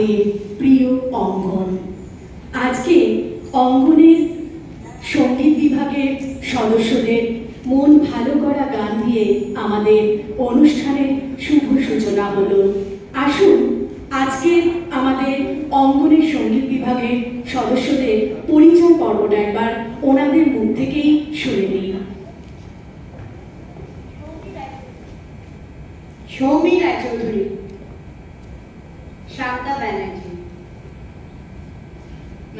আমাদের প্রিয় অঙ্গন। আজকে অঙ্গনের সংগীত বিভাগের সদস্যদের মন ভালো করা গান দিয়ে আমাদের অনুষ্ঠানের শুভ সূচনা হলো। আসুন, আজকে আমাদের অঙ্গনের সংগীত বিভাগের সদস্যদের পরিচয় পর্বটা একবার ওনাদের মুখ থেকেই শুনে নিই। সৌমি রায়চৌধুরী শান্তা ব্যানার্জি।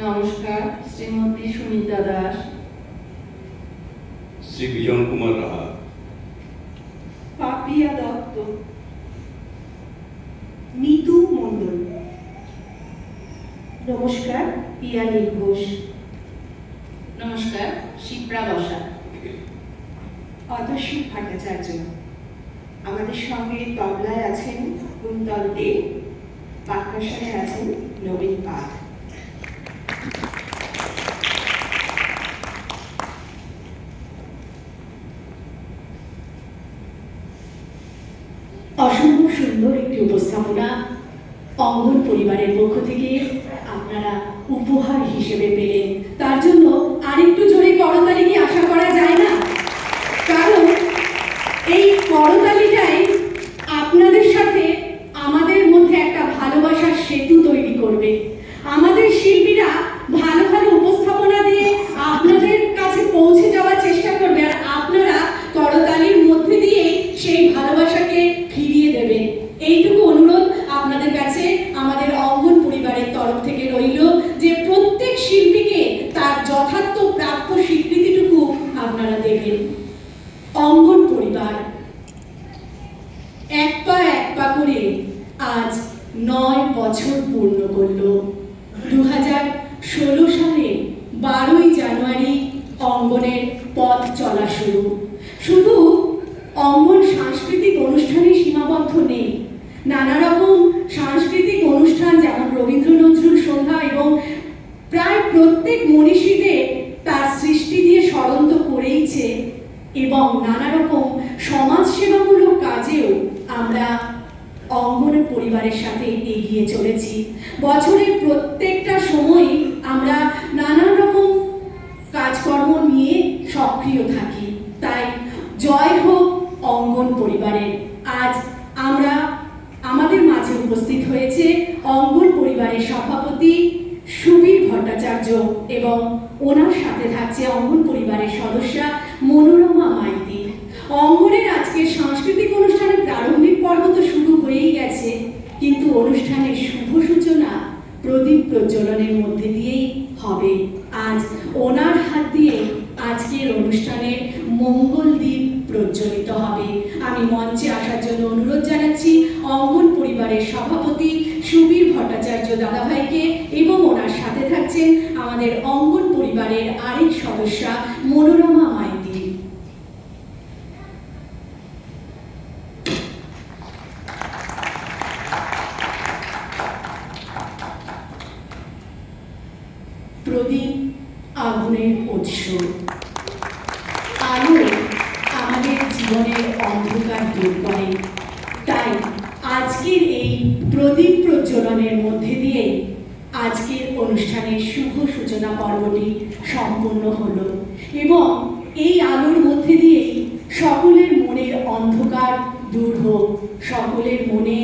নমস্কার শ্রীমতী সুমিতা দাস। শ্রী বিজন কুমার রাহা। পাপিয়া দত্ত। মিতু মণ্ডল। নমস্কার পিয়ালি ঘোষ। নমস্কার শিপ্রা বসা। অতসী ভট্টাচার্য। আমাদের সঙ্গে তবলায় আছেন কুন্তল দে পাকড়াসায় আছেন নবীন পাঠ অসম্ভব সুন্দর একটি উপস্থাপনা অঙ্গন পরিবারের পক্ষ থেকে আপনারা উপহার হিসেবে পেলেন। তার জন্য আরেকটু জোরে করতালি কি আশা করা যায় না কারণ এই করতালিটাই আপনাদের সাথে আমাদের মধ্যে একটা ভালোবাসার সেতু তৈরি করবে আমাদের শিল্পীরা ভালো ভালো উপস্থাপনা দিয়ে আপনাদের কাছে পৌঁছে যাওয়ার চেষ্টা করবে আর আপনারা করতালির মধ্যে দিয়ে সেই ভালোবাসাকে ফিরিয়ে দেবেন এইটুকু অনুরোধ আপনাদের কাছে আমাদের অঙ্গন পরিবারের তরফ থেকে রইল যে প্রত্যেক শিল্পীকে তার যথার্থ প্রাপ্য স্বীকৃতিটুকু আপনারা দেবেন অঙ্গন পরিবার এক পা এক পা করে আজ নয় বছর পূর্ণ করল। দু ষোলো সালে বারোই জানুয়ারি অঙ্গনের পথ চলা শুরু। শুধু অঙ্গন সাংস্কৃতিক অনুষ্ঠানে সীমাবদ্ধ নেই। নানা রকম সাংস্কৃতিক অনুষ্ঠান যেমন রবীন্দ্র নজরুল সন্ধ্যা এবং প্রায় প্রত্যেক মনীষীদের তার সৃষ্টি দিয়ে স্মরণ করেইছে এবং নানা রকম সমাজসেবামূলক কাজেও আমরা অঙ্গন পরিবারের সাথে এগিয়ে চলেছি। বছরের প্রত্যেকটা সময়ই আমরা নানান রকম কাজকর্ম নিয়ে সক্রিয় থাকি। তাই জয় হোক অঙ্গন পরিবারের। আজ আমরা আমাদের মাঝে উপস্থিত হয়েছে অঙ্গন পরিবারের সভাপতি সুবীর ভট্টাচার্য এবং ওনার সাথে থাকছে অঙ্গন পরিবারের সদস্যা মনোরমা মাইতি। অঙ্গনের আজকের সাংস্কৃতিক অনুষ্ঠানের প্রারম্ভিক পর্ব তো শুরু হয়েই গেছে কিন্তু অনুষ্ঠানের শুভ সূচনা প্রদীপ প্রজ্বলনের মধ্যে দিয়েই হবে। আজ ওনার হাত দিয়ে আজকের অনুষ্ঠানের মঙ্গল দ্বীপ প্রজ্বলিত হবে। আমি মঞ্চে আসার জন্য অনুরোধ জানাচ্ছি অঙ্গন পরিবারের সভাপতি সুবীর ভট্টাচার্য দাদাভাইকে এবং ওনার সাথে থাকছেন আমাদের অঙ্গন পরিবারের আরেক সদস্যা মনোরমা মাইতি প্রদীপ আগুনের উৎস। আলো আমাদের জীবনের অন্ধকার দূর করে। তাই আজকের এই প্রদীপ প্রজ্বলনের মধ্যে দিয়ে আজকের অনুষ্ঠানের শুভ সূচনা পর্বটি সম্পূর্ণ হলো এবং এই আলোর মধ্যে দিয়েই সকলের মনের অন্ধকার দূর হোক, সকলের মনে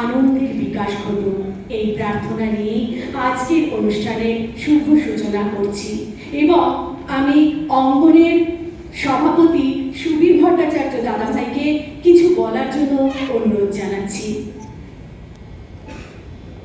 আনন্দের বিকাশ ঘটুক। এই প্রার্থনা নিয়েই আজকের অনুষ্ঠানে শুভ সূচনা করছি। এবং আমি অঙ্গনের সভাপতি সুবীর ভট্টাচার্য দাদাভাইকে কিছু বলার জন্য অনুরোধ জানাচ্ছি।